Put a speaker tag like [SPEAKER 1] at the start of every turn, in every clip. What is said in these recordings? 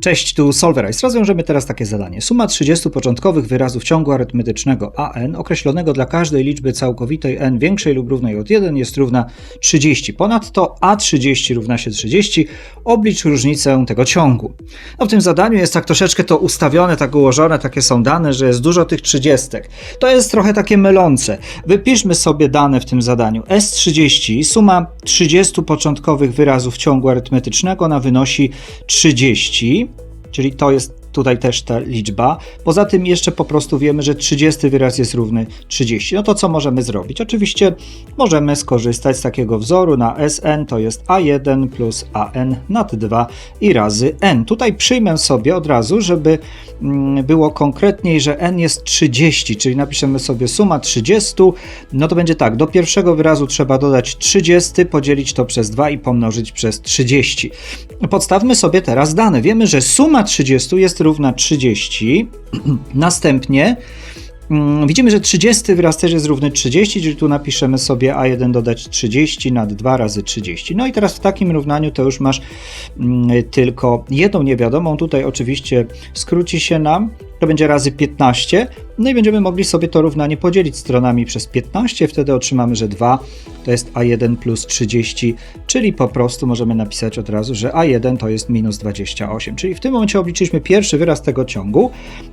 [SPEAKER 1] Cześć, tu Solverize. Rozwiążemy teraz takie zadanie. Suma 30 początkowych wyrazów ciągu arytmetycznego an określonego dla każdej liczby całkowitej n większej lub równej od 1 jest równa 30. Ponadto a30 równa się 30. Oblicz różnicę tego ciągu. No w tym zadaniu jest tak troszeczkę to ustawione, tak ułożone, takie są dane, że jest dużo tych 30. To jest trochę takie mylące. Wypiszmy sobie dane w tym zadaniu. S30, suma 30 początkowych wyrazów ciągu arytmetycznego, ona wynosi 30 czyli to jest tutaj też ta liczba. Poza tym jeszcze po prostu wiemy, że 30 wyraz jest równy 30. No to co możemy zrobić? Oczywiście możemy skorzystać z takiego wzoru na Sn, to jest A1 plus AN nad 2 i razy n. Tutaj przyjmę sobie od razu, żeby mm, było konkretniej, że n jest 30, czyli napiszemy sobie suma 30, no to będzie tak, do pierwszego wyrazu trzeba dodać 30, podzielić to przez 2 i pomnożyć przez 30. Podstawmy sobie teraz dane. Wiemy, że suma 30 jest równa 30. Następnie mm, widzimy, że 30 wyraz też jest równy 30, czyli tu napiszemy sobie a1 dodać 30 nad 2 razy 30. No i teraz w takim równaniu to już masz mm, tylko jedną niewiadomą. Tutaj oczywiście skróci się nam. To będzie razy 15. No i będziemy mogli sobie to równanie podzielić stronami przez 15. Wtedy otrzymamy, że 2 to jest a1 plus 30, czyli po prostu możemy napisać od razu, że a1 to jest minus 28. Czyli w tym momencie obliczyliśmy pierwszy wyraz tego ciągu.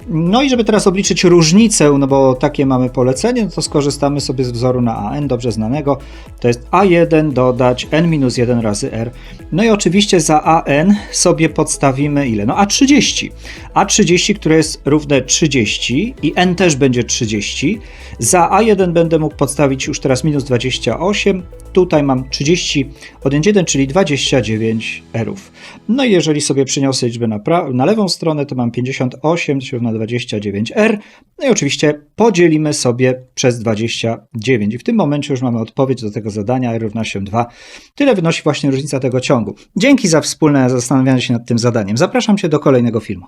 [SPEAKER 1] No i żeby teraz obliczyć różnicę, no bo takie mamy polecenie, no to skorzystamy sobie z wzoru na an, dobrze znanego. To jest a1 dodać n minus 1 razy r. No i oczywiście za an sobie podstawimy ile? No a30. a30, które jest równe 30 i n też będzie 30. Za a1 będę mógł podstawić już teraz minus 28. Tutaj mam 30 odjąć 1, czyli 29 erów. No i jeżeli sobie przyniosę liczbę na, na lewą stronę, to mam 58, to się równa 29 r. No i oczywiście podzielimy sobie przez 29. I w tym momencie już mamy odpowiedź do tego zadania, r równa się 2. Tyle wynosi właśnie różnica tego ciągu. Dzięki za wspólne zastanawianie się nad tym zadaniem. Zapraszam Cię do kolejnego filmu.